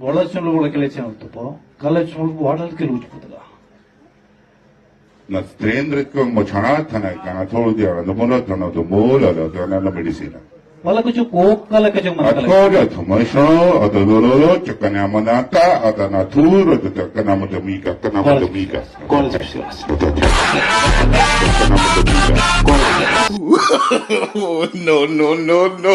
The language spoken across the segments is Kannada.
వడలక్ష్మణులు కూడా గెలిచిన తప్ప కలక్ష్మణులకు వడలకి గెలుచుకుంటుందా ಸ್ತ್ರೀಂದ್ರಕ್ಕೆ ಮೊಚಣಾಥನ ಕಣ ತೋಳ್ದಿ ಅವಳದು ಮೂಲತನದು ಮೂಲದ ಅದನ್ನೆಲ್ಲ ಬಿಡಿಸಿದ ಒಲಕುಚು ಕೋಕ್ಕಲಕಚು ಅಕೋರಥ ಮಶೋ ಅದ ಲೋಲೋ ಚಕ್ಕನ ಮನಾಕ ಅದನ ತೂರದ ಚಕ್ಕನ ಮದ ಮೀಗ ಕನ ಮದ ಮೀಗ No, no, no, no.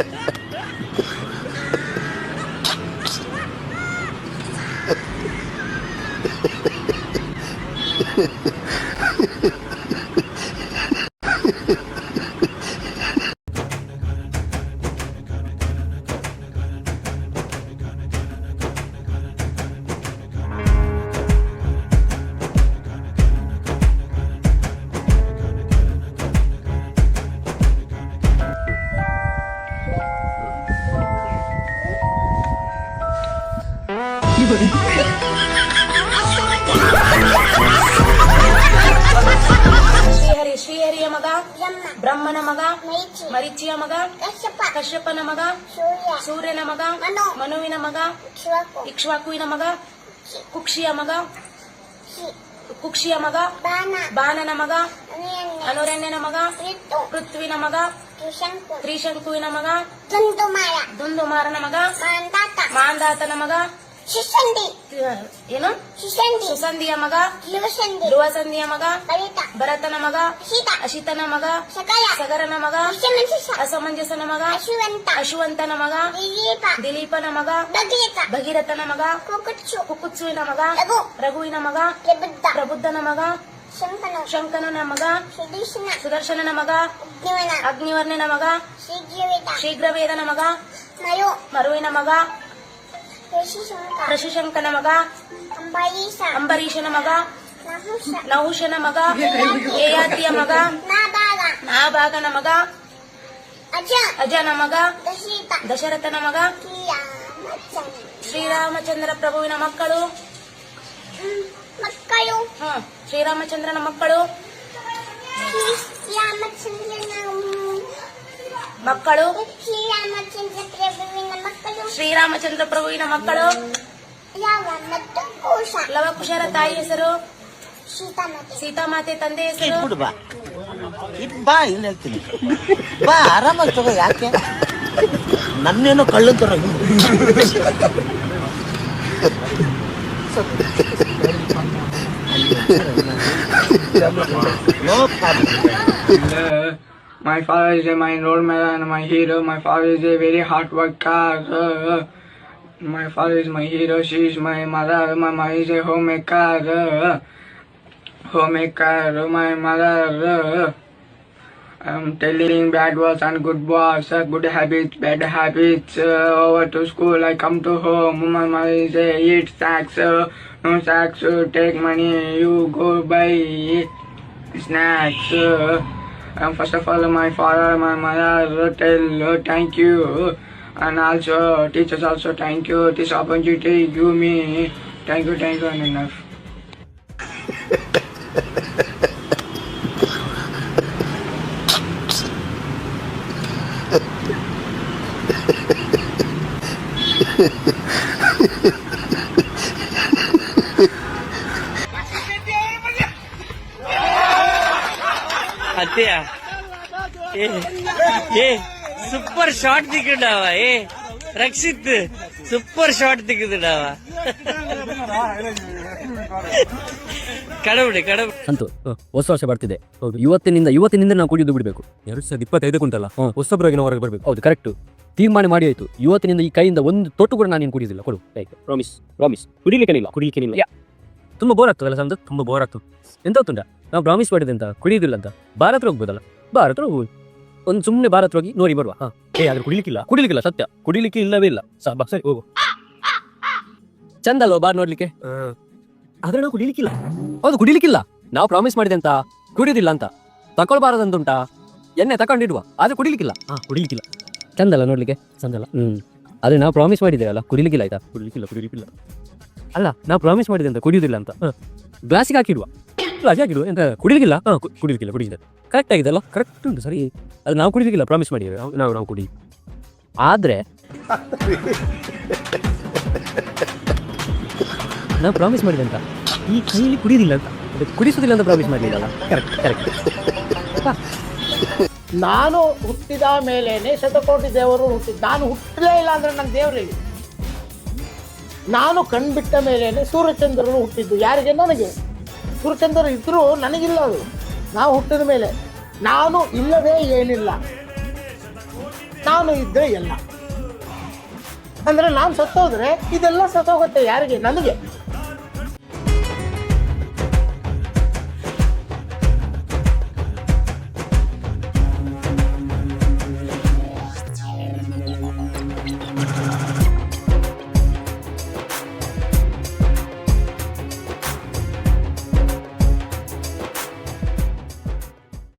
Srihari, ಶ್ರೀಹರಿಯ ಮಗ, ಬ್ರಹ್ಮನ ಮಗ, ಮರಿಚಿಯ ಮಗ, ಕಶ್ಯಪನ ಮಗ, ಸೂರ್ಯನ ಮಗ, ಮನುವಿನ ಮಗ, ಇಕ್ಷ್ವಾಕುವಿನ ಮಗ, ಕುಕ್ಷಿಯ ಮಗ ಕುಕ್ಷಿಯ ಮಗ, ಬಾನನ ಮಗ, ಅನುರಣ್ಯನ ಮಗ, ಪೃಥ್ವಿನ ಮಗ, ತ್ರಿಶಂಕುವಿನ ಮಗ, ದುಂದುಮಾರನ ಮಗ, ಮಾಂದಾತನ ಮಗ ಏನು? ಸುಸಂಧಿಯ ಮಗ ಧ್ರುವಸಂಧಿಯ ಮಗ ಭರತನ ಮಗ ಅಶಿತನ ಮಗ ಸಗರನ ಮಗ ಅಸಮಂಜಸನ ಮಗ ಅಶುವಂತನ ಮಗ ದಿಲೀಪನ ಮಗ ಭಗೀರಥನ ಮಗ ಕುಕುತ್ಸುವಿನ ಮಗ ರಘುವಿನ ಮಗ ಪ್ರಬುದ್ಧನ ಮಗ ಶಂಕನನ ಮಗ ಸುದರ್ಶನನ ಮಗ ಅಗ್ನಿವರ್ಣನ ಮಗ ಶೀಘ್ರವೇದನ ಮಗ ಮರುವಿನ ಮಗ ಋಷಿಶಂಕನ ಮಗ. ಅಂಬರೀಷನ ಮಗ. ನಹುಶನ ಮಗ. ಯಯಾತಿಯ ಮಗ. ನಾಭಾಗನ ಮಗ. ಅಜನ ಮಗ. ದಶರಥನ ಮಗ. ಶ್ರೀರಾಮಚಂದ್ರ. ಪ್ರಭುವಿನ ಮಕ್ಕಳು. ಮಕ್ಕಳು. ಹ ಶ್ರೀರಾಮಚಂದ್ರನ ಮಕ್ಕಳು. ಮಕ್ಕಳು. ಶ್ರೀರಾಮಚಂದ್ರ ಪ್ರಭುವಿನ ಮಕ್ಕಳು ಶ್ರೀರಾಮಚಂದ್ರ ಪ್ರಭುವಿನ ಮಕ್ಕಳು? ಲವಕುಶರ ತಾಯಿ ಹೆಸರು? ಸೀತಾಮತಿ. ಸೀತಾಮಾತೆ ತಂದೆ ಹೆಸರು? ಬಾ. ಇಲ್ಲಿ ಹೇಳ್ತೀನಿ. ಬಾ ಆರಾಮಾಗಿ ತಗೋ ಯಾಕೆ? ನನ್ನೇನೋ ಕಳ್ಳು ತರ no problem My father is my role model and my hero. My father is a very hard worker. My father is my hero. She is my mother. My mother is a homemaker. Homemaker. My mother. I'm telling bad words and good words, good habits, bad habits. Over to school, I come to home. My mother is a eat snacks. No snacks. Take money. You go buy snacks. And first of all, my father, my mother tell uh, thank you, and also teachers also thank you. This opportunity give me. Thank you, thank you, and enough. ಅತ್ತೆಯ? ಏ ಸೂಪರ್ ಶಾಟ್ ತಿಕ್ಕಡಾವ ಏ ರಕ್ಷಿತ್ ಸೂಪರ್ ಶಾಟ್ ತಿಕ್ಕದಾವ ಕಡಬಿಡಿ ಕಡಬಿಡಿ ಅಂತು ಹೊಸ ವರ್ಷ ಬರ್ತಿದೆ. ಇವತ್ತಿನಿಂದ ಇವತ್ತಿನಿಂದ ನಾವು ಕುಡಿಯೋದು ಬಿಡಬೇಕು. ಎರಡು ಸಾವಿರದ ಇಪ್ಪತ್ತೈದಕ್ಕೆ ಹೊಸಬ್ರಾಗಿ ನಾವು ಹೊರಗೆ ಬರಬೇಕು. ಹೌದು ಕರೆಕ್ಟ್ ತೀರ್ಮಾನ ಮಾಡಿ ಆಯ್ತು. ಇವತ್ತಿನಿಂದ ಈ ಕೈಯಿಂದ ಒಂದು ತೊಟ್ಟು ಕೂಡ ನಾನು ಕುಡಿಯೋದಿಲ್ಲ. ಕೊಡು. ಪ್ರಾಮಿಸ್ ಪ್ರಾಮಿಸ್ ಕುಡಿಲಿಕ್ಕೆ ಇಲ್ಲ ಕುಡಿಲಿಕ್ಕೆ ಇಲ್ಲ ತುಂಬಾ ಬೋರ್ ಆಗ್ತದಲ್ಲ ಸಂತು ತುಂಬಾ ಬೋರ್ ಆಗ್ತದೆ. ಎಂತ ಗೊತ್ತುಂಟ? ನಾವು ಪ್ರಾಮಿಸ್ ಮಾಡಿದೆ ಅಂತ ಕುಡಿಯುದಿಲ್ಲ ಅಂತ. ಭಾರತ ಹೋಗ್ಬೋದಲ್ಲ? ಭಾರತ ಹೋಗ್ಬೋದು. ಒಂದು ಸುಮ್ಮನೆ ಭಾರತ ಹೋಗಿ ನೋಡಿ ಬರುವ. ಹಾ. ಏ ಆದ್ರೆ ಕುಡಿಲಿಕ್ಕಿಲ್ಲ? ಕುಡಿಲಿಕ್ಕಿಲ್ಲ ಸತ್ಯ. ಕುಡಿಲಿಕ್ಕೆ ಇಲ್ಲವೇ ಇಲ್ಲ. ಸರಿ ಹೋಗು. ಚಂದ ಅಲ್ವಾ ಬಾರ್ ನೋಡ್ಲಿಕ್ಕೆ? ಆದ್ರೆ ನಾವು ಕುಡಿಲಿಕ್ಕಿಲ್ಲ. ಹೌದು ಕುಡಿಲಿಕ್ಕಿಲ್ಲ. ನಾವು ಪ್ರಾಮಿಸ್ ಮಾಡಿದೆ ಅಂತ ಕುಡಿಯೋದಿಲ್ಲ ಅಂತ. ತಕೊಳ್ಬಾರದಂತುಂಟಾ? ಎಣ್ಣೆ ತಕೊಂಡಿಡುವ. ಆದ್ರೆ ಕುಡಿಲಿಕ್ಕಿಲ್ಲ. ಹಾ ಕುಡಿಲಿಕ್ಕಿಲ್ಲ. ಚಂದಲ್ಲ ನೋಡ್ಲಿಕ್ಕೆ? ಚಂದಲ್ಲ. ಹ್ಮ್. ಆದ್ರೆ ನಾವು ಪ್ರಾಮಿಸ್ ಮಾಡಿದ್ದೇವಲ್ಲ ಕುಡಿಲಿಕ್ಕಿಲ್ಲ ಆಯ್ತಾ? ಕುಡಿಲಿಕ್ಕಿಲ್ಲ ಕುಡಿಲಿಕ್ಕಿಲ್ಲ. ಅಲ್ಲ ನಾವು ಪ್ರಾಮಿಸ್ ಮಾಡಿದೆ ಅಂತ ಕುಡಿಯುವುದಿಲ್ಲ ಅಂತ. ಗ್ಲಾಸಿಗೆ ಹಾಕಿಡುವ. ರಜೆ ಹಾಕಿಡುವ. ಎಂತ, ಕುಡಿಲಿಕ್ಕಿಲ್ಲ? ಹಾಂ ಕುಡಿಲಿಕ್ಕಿಲ್ಲ ಕುಡಿಲಿಲ್ಲ ಕರೆಕ್ಟ್ ಆಗಿದೆ ಅಲ್ಲ ಕರೆಕ್ಟ್ ಉಂಟು, ಸರಿ. ಅದು ನಾವು ಕುಡಿಲಿಕ್ಕಿಲ್ಲ ಪ್ರಾಮಿಸ್ ಮಾಡಿ ನಾವು ನಾವು ಕುಡಿ. ಆದರೆ ನಾವು ಪ್ರಾಮಿಸ್ ಮಾಡಿದೆ ಅಂತ. ಈ ಕೈಯಲ್ಲಿ ಕುಡಿಯೋದಿಲ್ಲ ಅಂತ. ಕುಡಿಸೋದಿಲ್ಲ ಅಂತ ಪ್ರಾಮಿಸ್ ಮಾಡಲಿಲ್ಲ ಕರೆಕ್ಟ್ ಕರೆಕ್ಟ್ ನಾನು ಹುಟ್ಟಿದ ಮೇಲೇನೆ ಶತಕೋಟಿ ದೇವರು ಹುಟ್ಟಿದ ನಾನು ಹುಟ್ಟಲೇ ಇಲ್ಲ ಅಂದ್ರೆ ನನ್ನ ದೇವರಿಗೆ ನಾನು ಕಣ್ಬಿಟ್ಟ ಮೇಲೇನೆ ಸೂರ್ಯಚಂದ್ರರು ಹುಟ್ಟಿದ್ದು. ಯಾರಿಗೆ? ನನಗೆ. ಸೂರ್ಯಚಂದ್ರ ಇದ್ರು ನನಗಿಲ್ಲ ಅದು. ನಾವು ಹುಟ್ಟಿದ ಮೇಲೆ ನಾನು ಇಲ್ಲವೇ ಏನಿಲ್ಲ. ನಾನು ಇದ್ದರೆ ಎಲ್ಲ. ಅಂದ್ರೆ ನಾನು ಸತ್ತೋದ್ರೆ ಇದೆಲ್ಲ ಸತ್ತೋಗುತ್ತೆ ಯಾರಿಗೆ? ನನಗೆ.